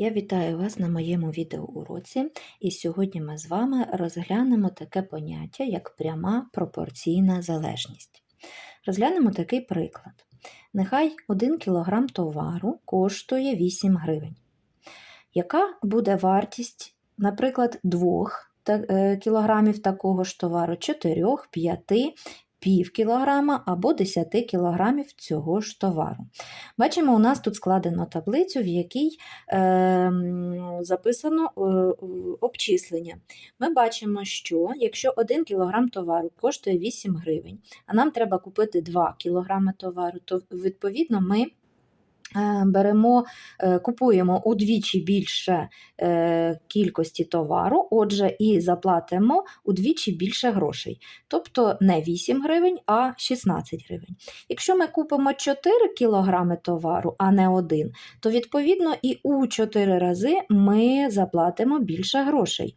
Я вітаю вас на моєму відеоуроці, і сьогодні ми з вами розглянемо таке поняття, як пряма пропорційна залежність. Розглянемо такий приклад. Нехай 1 кг товару коштує 8 гривень. Яка буде вартість, наприклад, 2 кг такого ж товару, 4, 5, пів кілограма або 10 кілограмів цього ж товару. Бачимо, у нас тут складено таблицю, в якій е, записано е, обчислення. Ми бачимо, що якщо 1 кілограм товару коштує 8 гривень, а нам треба купити 2 кілограми товару, то відповідно ми беремо, е, купуємо удвічі більше е, кількості товару, отже, і заплатимо удвічі більше грошей. Тобто не 8 гривень, а 16 гривень. Якщо ми купимо 4 кг товару, а не 1, то відповідно і у 4 рази ми заплатимо більше грошей.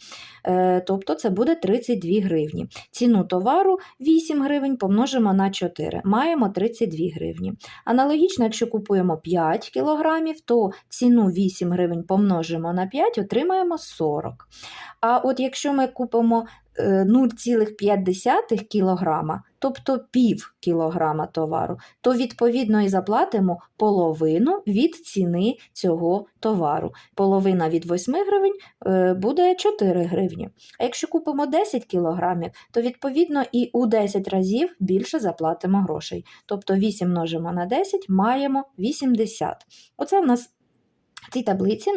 Тобто це буде 32 гривні. Ціну товару 8 гривень помножимо на 4, маємо 32 гривні. Аналогічно, якщо купуємо 5 5 кг, то ціну 8 гривень помножимо на 5, отримаємо 40. А от якщо ми купимо 0,5 кг, тобто пів кілограма товару, то відповідно і заплатимо половину від ціни цього товару. Половина від 8 гривень е, буде 4 гривні. А якщо купимо 10 кілограмів, то відповідно і у 10 разів більше заплатимо грошей. Тобто 8 множимо на 10, маємо 80. Оце в нас в цій таблиці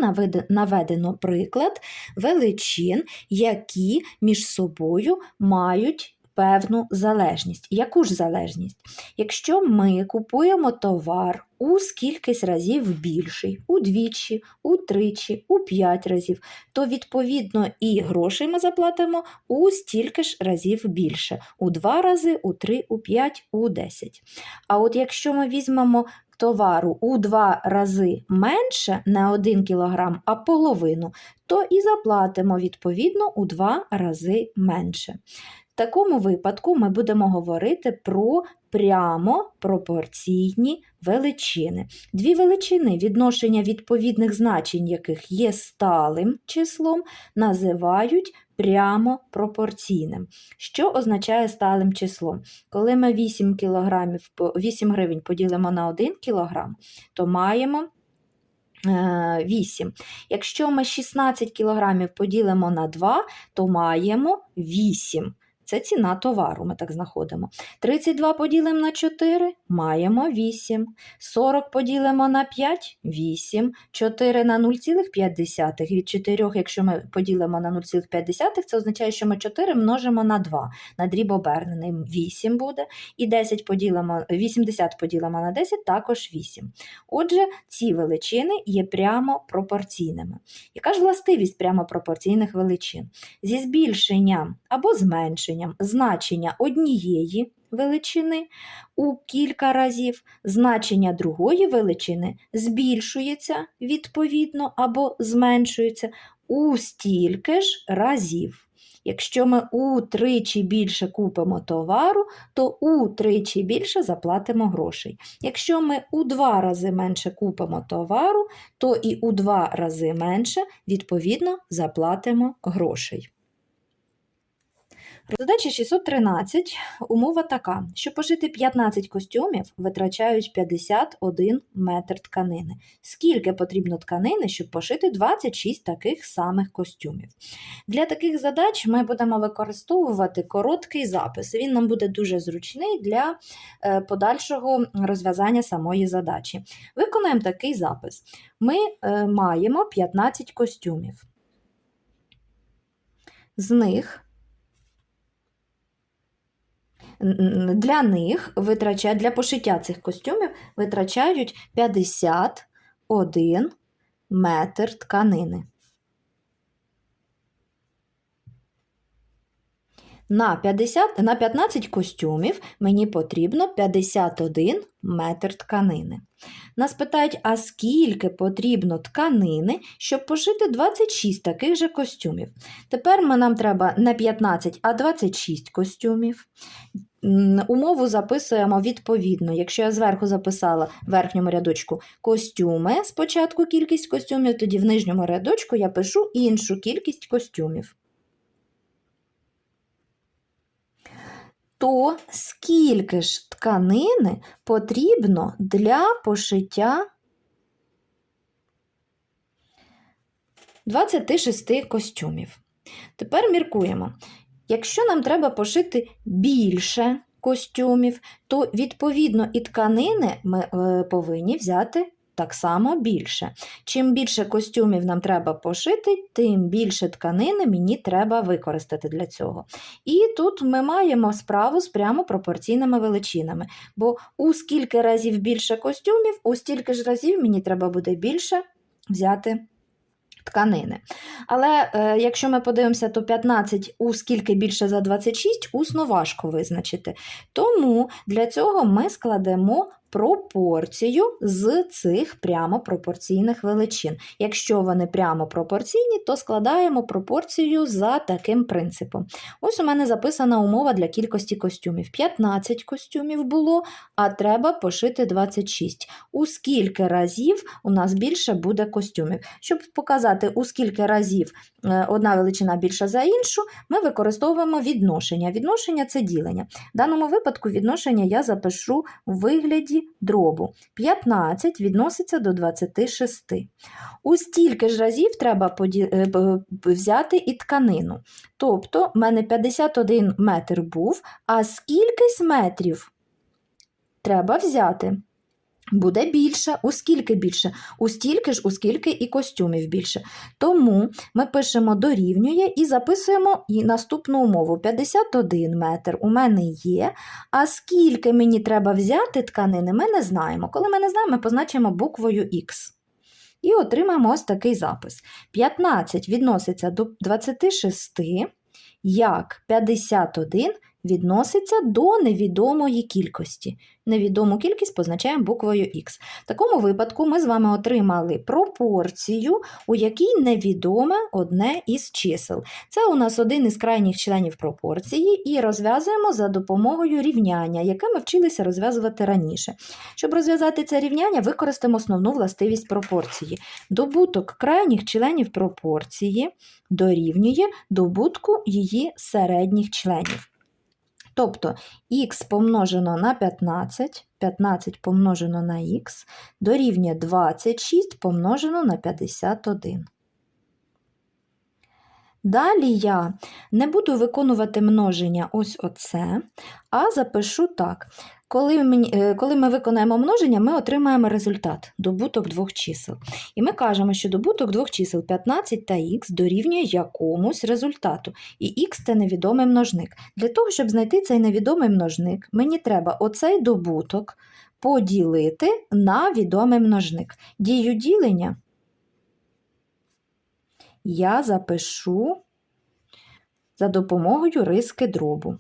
наведено приклад величин, які між собою мають певну залежність. Яку ж залежність? Якщо ми купуємо товар у скількись разів більший, удвічі, утричі, у п'ять разів, то відповідно і грошей ми заплатимо у стільки ж разів більше, у два рази, у три, у п'ять, у десять. А от якщо ми візьмемо товару у два рази менше не 1 кг, а половину, то і заплатимо відповідно у два рази менше. Такому випадку ми будемо говорити про прямо пропорційні величини. Дві величини, відношення відповідних значень, яких є сталим числом, називають прямо пропорційним. Що означає сталим числом? Коли ми 8 кг, 8 гривень поділимо на 1 кг, то маємо 8. Е, Якщо ми 16 кг поділимо на 2, то маємо 8. Це ціна товару, ми так знаходимо. 32 поділимо на 4, маємо 8. 40 поділимо на 5 8. 4 на 0,5. Від 4, якщо ми поділимо на 0,5, це означає, що ми 4 множимо на 2. На дріб обернений 8 буде. І 10 поділимо, 80 поділимо на 10, також 8. Отже, ці величини є прямо пропорційними. Яка ж властивість прямо пропорційних величин? Зі збільшенням або зменшенням значенням значення однієї величини у кілька разів, значення другої величини збільшується відповідно або зменшується у стільки ж разів. Якщо ми утричі більше купимо товару, то утричі більше заплатимо грошей. Якщо ми у два рази менше купимо товару, то і у два рази менше, відповідно, заплатимо грошей. Задача 613. Умова така: щоб пошити 15 костюмів, витрачають 51 метр тканини. Скільки потрібно тканини, щоб пошити 26 таких самих костюмів? Для таких задач ми будемо використовувати короткий запис. Він нам буде дуже зручний для е, подальшого розв'язання самої задачі. Виконаємо такий запис. Ми е, маємо 15 костюмів. З них для них витрачають, для пошиття цих костюмів витрачають 51 метр тканини. На 50, на 15 костюмів мені потрібно 51 метр тканини. Нас питають, а скільки потрібно тканини, щоб пошити 26 таких же костюмів. Тепер нам треба не 15, а 26 костюмів. умову записуємо відповідно. Якщо я зверху записала в верхньому рядочку костюми, спочатку кількість костюмів, тоді в нижньому рядочку я пишу іншу кількість костюмів. То скільки ж тканини потрібно для пошиття 26 костюмів? Тепер міркуємо. Якщо нам треба пошити більше костюмів, то відповідно і тканини ми е, повинні взяти так само більше. Чим більше костюмів нам треба пошити, тим більше тканини мені треба використати для цього. І тут ми маємо справу з прямо пропорційними величинами. Бо у скільки разів більше костюмів, у стільки ж разів мені треба буде більше взяти тканини. Але е, якщо ми подивимося, то 15 у скільки більше за 26, усно важко визначити. Тому для цього ми складемо пропорцію з цих прямо пропорційних величин. Якщо вони прямо пропорційні, то складаємо пропорцію за таким принципом. Ось у мене записана умова для кількості костюмів. 15 костюмів було, а треба пошити 26. У скільки разів у нас більше буде костюмів? Щоб показати, у скільки разів е, одна величина більша за іншу, ми використовуємо відношення. Відношення це ділення. В даному випадку відношення я запишу у вигляді дробу. 15 відноситься до 26. У стільки ж разів треба поді... е, взяти і тканину. Тобто, в мене 51 метр був, а скількись метрів треба взяти? Буде більше, у скільки більше? У стільки ж, у скільки і костюмів більше. Тому ми пишемо дорівнює і записуємо і наступну умову. 51 метр у мене є, а скільки мені треба взяти тканини, ми не знаємо. Коли ми не знаємо, ми позначимо буквою Х. І отримаємо ось такий запис. 15 відноситься до 26, як 51 відноситься до невідомої кількості. Невідому кількість позначаємо буквою Х. В такому випадку ми з вами отримали пропорцію, у якій невідоме одне із чисел. Це у нас один із крайніх членів пропорції, і розв'язуємо за допомогою рівняння, яке ми вчилися розв'язувати раніше. Щоб розв'язати це рівняння, використаємо основну властивість пропорції. Добуток крайніх членів пропорції дорівнює добутку її середніх членів. Тобто х помножено на 15, 15 помножено на х дорівнює 26 помножено на 51. Далі я не буду виконувати множення ось оце, а запишу так. Е, коли ми виконаємо множення, ми отримаємо результат добуток двох чисел. І ми кажемо, що добуток двох чисел 15 та х дорівнює якомусь результату. І х це невідомий множник. Для того, щоб знайти цей невідомий множник, мені треба оцей добуток поділити на відомий множник. Дію ділення я запишу за допомогою риски дробу.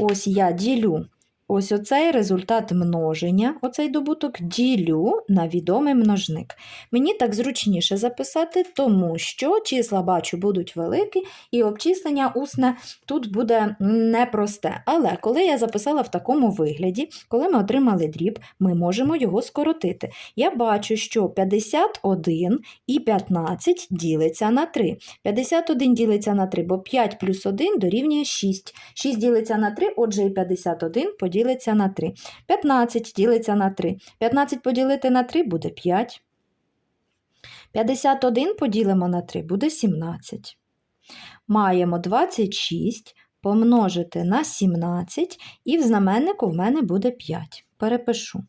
Ось я ділю ось оцей результат множення, оцей добуток ділю на відомий множник. Мені так зручніше записати, тому що числа бачу будуть великі, і обчислення усне тут буде непросте. Але коли я записала в такому вигляді, коли ми отримали дріб, ми можемо його скоротити. Я бачу, що 51 і 15 ділиться на 3. 51 ділиться на 3, бо 5 плюс 1 дорівнює 6. 6 ділиться на 3, отже і 51 поділиться на 3. 15 ділиться на 3. 15 поділити на 3 буде 5. 51 поділимо на 3 буде 17. Маємо 26 помножити на 17, і в знаменнику в мене буде 5. Перепишу.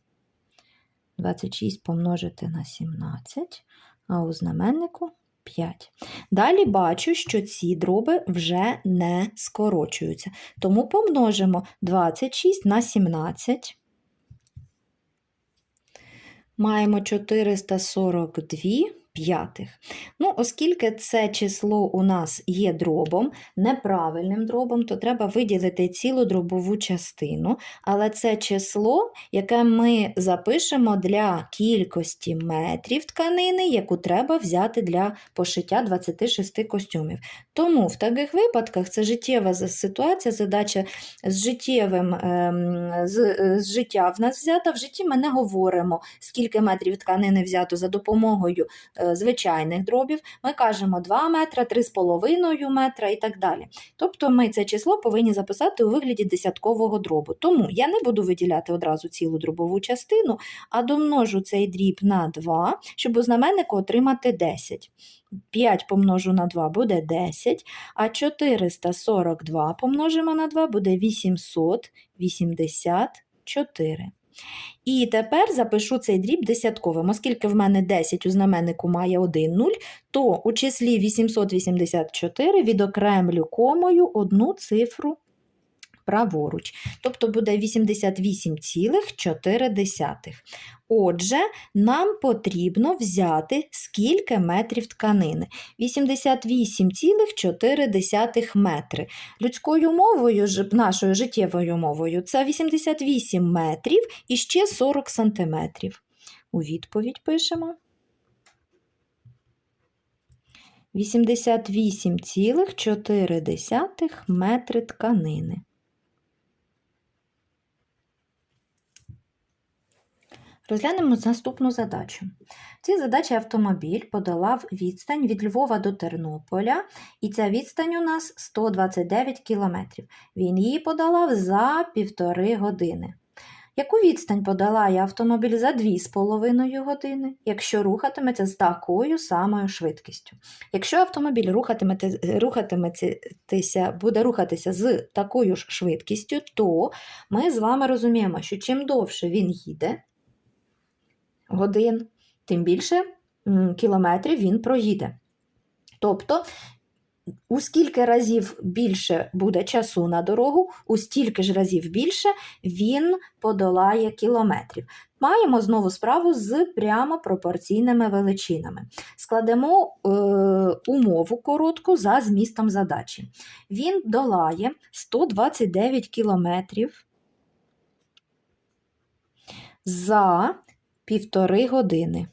26 помножити на 17, а у знаменнику 5. Далі бачу, що ці дроби вже не скорочуються. Тому помножимо 26 на 17. Маємо 442 п'ятих. Ну, оскільки це число у нас є дробом, неправильним дробом, то треба виділити цілу дробову частину, але це число, яке ми запишемо для кількості метрів тканини, яку треба взяти для пошиття 26 костюмів. Тому в таких випадках це життєва ситуація, задача з життєвим ем, з, з життя в нас взята. В житті ми не говоримо, скільки метрів тканини взято за допомогою е, звичайних дробів. Ми кажемо 2 метра, 3,5 метра і так далі. Тобто ми це число повинні записати у вигляді десяткового дробу. Тому я не буду виділяти одразу цілу дробову частину, а домножу цей дріб на 2, щоб у знаменнику отримати 10. 5 помножу на 2 буде 10, а 442 помножимо на 2 буде 884. І тепер запишу цей дріб десятковим. Оскільки в мене 10 у знаменнику має 1 0, то у числі 884 відокремлю комою одну цифру праворуч. Тобто буде 88,4. Отже, нам потрібно взяти скільки метрів тканини. 88,4 метри. Людською мовою, нашою життєвою мовою, це 88 метрів і ще 40 сантиметрів. У відповідь пишемо. 88,4 метри тканини. Розглянемо наступну задачу. В цій задачі автомобіль подолав відстань від Львова до Тернополя, і ця відстань у нас 129 кілометрів. Він її подолав за півтори години. Яку відстань подолає автомобіль за 2,5 години, якщо рухатиметься з такою самою швидкістю? Якщо автомобіль рухатиметься, буде рухатися з такою ж швидкістю, то ми з вами розуміємо, що чим довше він їде, годин, тим більше кілометрів він проїде. Тобто, у скільки разів більше буде часу на дорогу, у стільки ж разів більше він подолає кілометрів. Маємо знову справу з прямо пропорційними величинами. Складемо е, умову коротку за змістом задачі. Він долає 129 кілометрів за півтори години.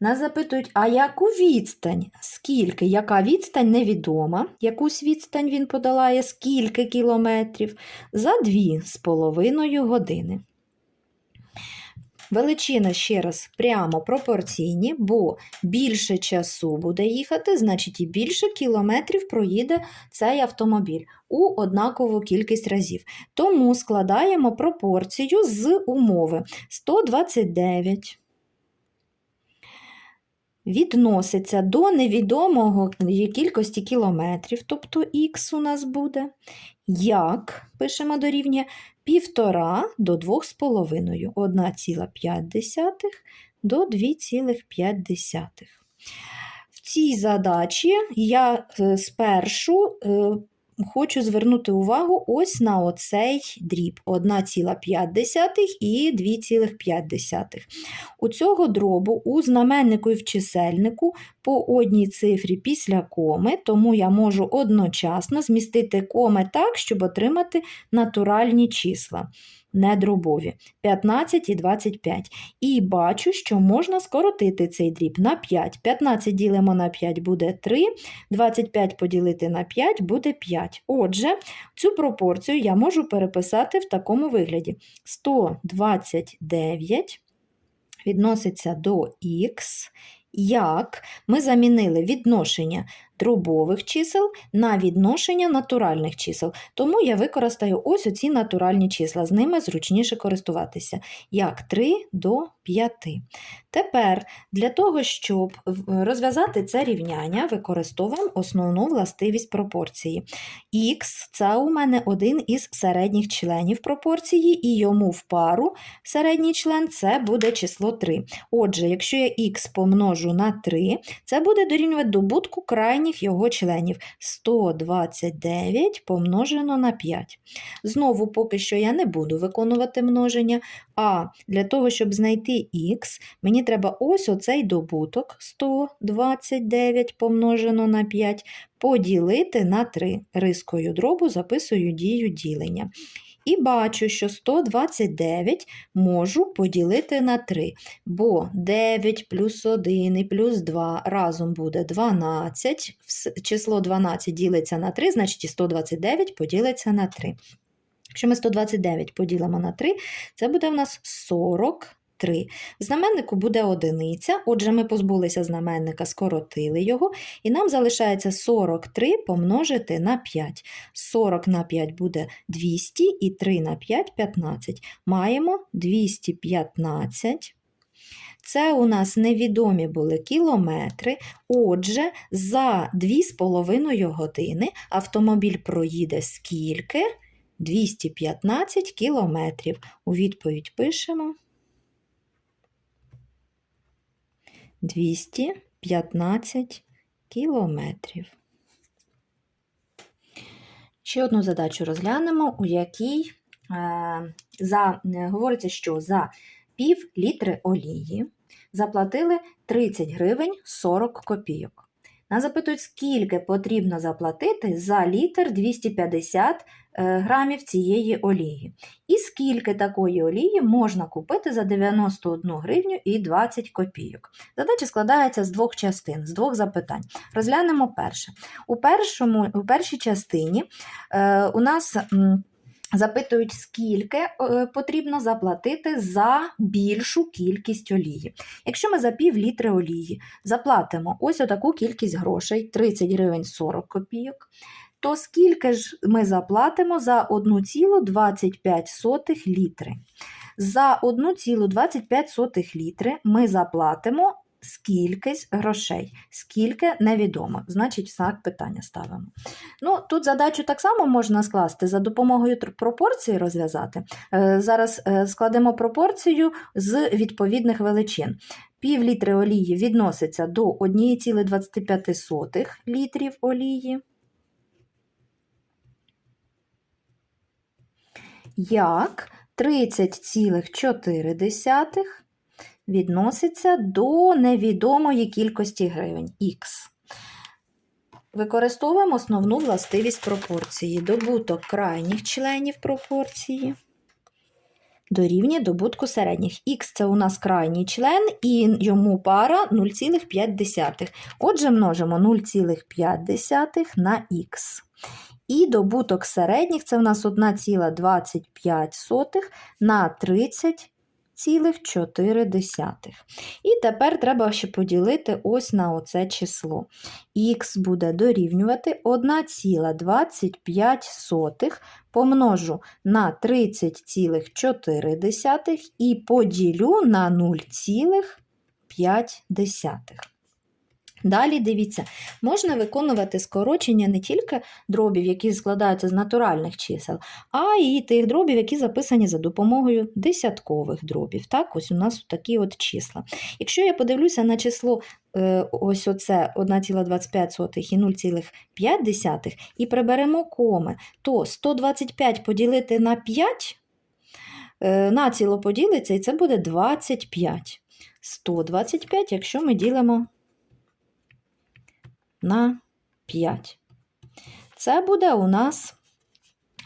Нас запитують, а яку відстань? Скільки? Яка відстань невідома. Якусь відстань він подолає, скільки кілометрів? За дві з половиною години. Величина ще раз прямо пропорційні, бо більше часу буде їхати, значить і більше кілометрів проїде цей автомобіль у однакову кількість разів. Тому складаємо пропорцію з умови. 129 відноситься до невідомого кількості кілометрів, тобто х у нас буде, як? Пишемо дорівнює 1,5 до 2,5, 1,5 до 2,5. В цій задачі я е, спершу е, хочу звернути увагу ось на оцей дріб 1,5 і 2,5. У цього дробу у знаменнику і в чисельнику по одній цифрі після коми, тому я можу одночасно змістити коми так, щоб отримати натуральні числа, не дробові 15 і 25. І бачу, що можна скоротити цей дріб на 5. 15 ділимо на 5 буде 3, 25 поділити на 5 буде 5. Отже, цю пропорцію я можу переписати в такому вигляді: 129 відноситься до х, як ми замінили відношення дробових чисел на відношення натуральних чисел. Тому я використаю ось оці натуральні числа, з ними зручніше користуватися, як 3 до 5. Тепер для того, щоб розв'язати це рівняння, використовуємо основну властивість пропорції. Х це у мене один із середніх членів пропорції, і йому в пару середній член це буде число 3. Отже, якщо я х помножу на 3, це буде дорівнювати добутку крайніх останніх його членів 129 помножено на 5. Знову поки що я не буду виконувати множення, а для того, щоб знайти х, мені треба ось оцей добуток 129 помножено на 5 поділити на 3. Рискою дробу записую дію ділення. І бачу, що 129 можу поділити на 3, бо 9 плюс 1 і плюс 2 разом буде 12. Вс- Число 12 ділиться на 3, значить і 129 поділиться на 3. Якщо ми 129 поділимо на 3, це буде в нас 43. В знаменнику буде одиниця, отже, ми позбулися знаменника, скоротили його, і нам залишається 43 помножити на 5. 40 на 5 буде 200 і 3 на 5 – 15. Маємо 215. Це у нас невідомі були кілометри. Отже, за 2,5 години автомобіль проїде скільки? 215 кілометрів. У відповідь пишемо 215 кілометрів. Ще одну задачу розглянемо, у якій е, за, е, говориться, що за пів літри олії заплатили 30 гривень 40 копійок. Нас запитують, скільки потрібно заплатити за літр 250 е, грамів цієї олії. І скільки такої олії можна купити за 91 гривню і 20 копійок. Задача складається з двох частин, з двох запитань. Розглянемо перше. У, першому, у першій частині е, у нас. Запитують, скільки е, потрібно заплатити за більшу кількість олії. Якщо ми за пів літри олії заплатимо ось отаку кількість грошей 30 гривень 40 копійок, то скільки ж ми заплатимо за 1,25 літри? За 1,25 літри ми заплатимо скількись грошей, скільки невідомо, значить знак питання ставимо. Ну, тут задачу так само можна скласти за допомогою пропорції розв'язати. Е, Зараз е, складемо пропорцію з відповідних величин. Пів літри олії відноситься до 1,25 літрів олії. Як 30,4 відноситься до невідомої кількості гривень х. Використовуємо основну властивість пропорції. Добуток крайніх членів пропорції дорівнює добутку середніх. Х це у нас крайній член, і йому пара 0,5. Отже, множимо 0,5 на х. І добуток середніх це у нас 1,25 на 30 0,4. І тепер треба ще поділити ось на оце число. Х буде дорівнювати 1,25 помножу на 30,4 і поділю на 0,5. Далі дивіться, можна виконувати скорочення не тільки дробів, які складаються з натуральних чисел, а й тих дробів, які записані за допомогою десяткових дробів. Так, ось у нас такі от числа. Якщо я подивлюся на число е, ось оце 1,25 і 0,5 і приберемо коми, то 125 поділити на 5 е, націло поділиться, і це буде 25. 125, якщо ми ділимо на 5. Це буде у нас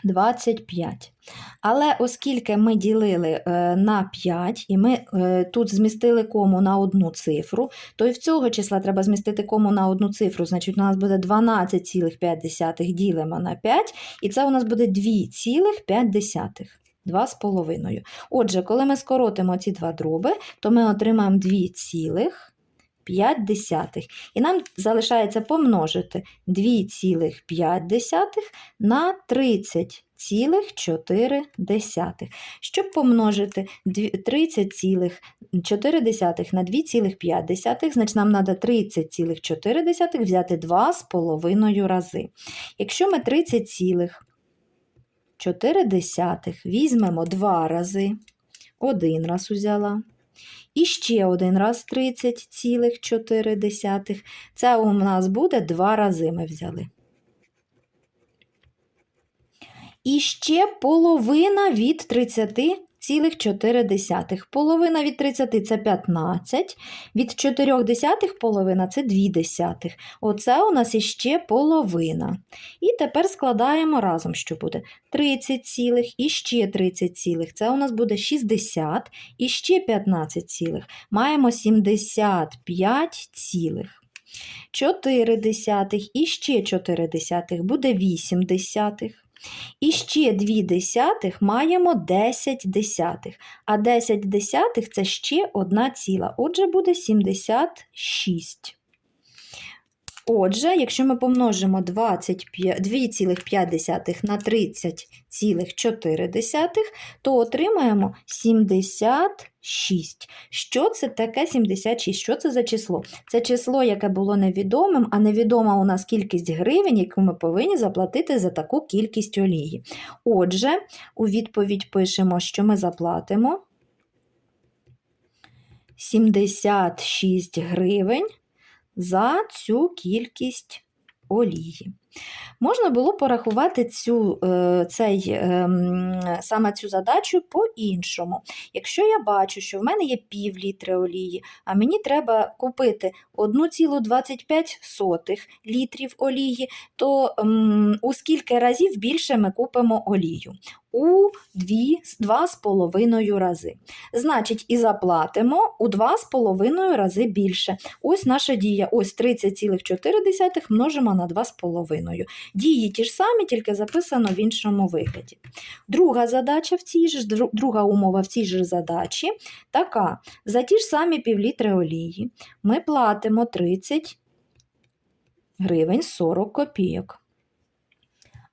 25. Але оскільки ми ділили е, на 5 і ми е, тут змістили кому на одну цифру, то і в цього числа треба змістити кому на одну цифру, значить у нас буде 12,5 ділимо на 5, і це у нас буде 2,5. 2,5. Отже, коли ми скоротимо ці два дроби, то ми отримаємо 2,5. 5. І нам залишається помножити 2,5 на 30,4. Щоб помножити 30,4 на 2,5, значить нам треба 30,4 взяти 2,5 рази. Якщо ми 30,4 візьмемо 2 рази, один раз узяла. І ще один раз 30,4. Це у нас буде два рази ми взяли. І ще половина від 30,4. Половина від 30 це 15, від 4 десятих половина це 2 десятих. Оце у нас іще половина. І тепер складаємо разом, що буде 30 цілих і ще 30 цілих. Це у нас буде 60 і ще 15 цілих. Маємо 75 цілих. 4 десятих і ще 4 десятих буде 8 десятих. І ще 2 десятих маємо 10 десятих. А 10 десятих це ще одна ціла. Отже, буде 76. Отже, якщо ми помножимо 25 2,5 на 30,4, то отримаємо 76. Що це таке 76? Що це за число? Це число, яке було невідомим, а невідома у нас кількість гривень, яку ми повинні заплатити за таку кількість олії. Отже, у відповідь пишемо, що ми заплатимо 76 гривень за цю кількість олії. Можна було порахувати цю, е, цей, ем, саме цю задачу по-іншому. Якщо я бачу, що в мене є пів літри олії, а мені треба купити 1,25 літрів олії, то у скільки разів більше ми купимо олію? У 2,5 рази. Значить, і заплатимо у 2,5 рази більше. Ось наша дія. Ось 30,4 множимо на 2,5. Дії ті ж самі, тільки записано в іншому вигляді. Друга задача в цій ж, друга умова в цій ж задачі така: за ті ж самі півлітри олії ми платимо 30 гривень 40 копійок.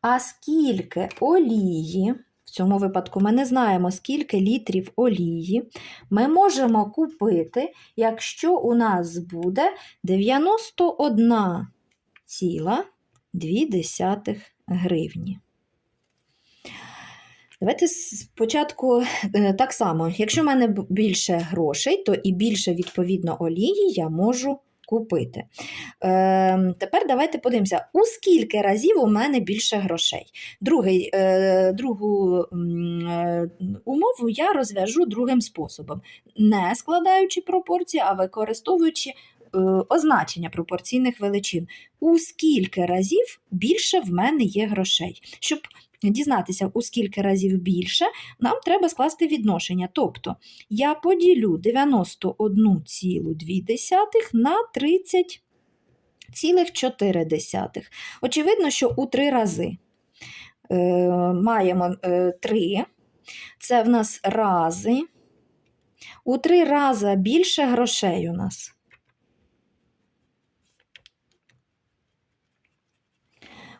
А скільки олії, цьому випадку ми не знаємо, скільки літрів олії ми можемо купити, якщо у нас буде 91,2 гривні. Давайте спочатку е, так само, якщо в мене більше грошей, то і більше, відповідно, олії я можу купити. Е, тепер давайте подивимося, у скільки разів у мене більше грошей. Другий, е, другу е, умову я розв'яжу другим способом, не складаючи пропорції, а використовуючи означення пропорційних величин. У скільки разів більше в мене є грошей? Щоб дізнатися, у скільки разів більше, нам треба скласти відношення. Тобто я поділю 91,2 на 30,4. Очевидно, що у три рази е, маємо е, 3. Це в нас рази. У три рази більше грошей у нас.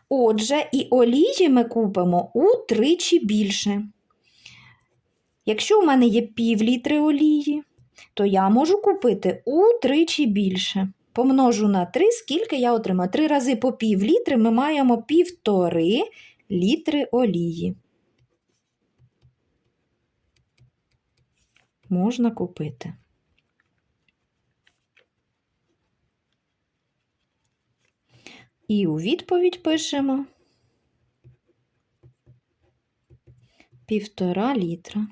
Отже, і олії ми купимо утричі більше. Якщо у мене є пів літри олії, то я можу купити утричі більше. Помножу на 3, скільки я отримаю. 3 рази по пів літри ми маємо півтори літри олії. Можна купити. І у відповідь пишемо півтора літра.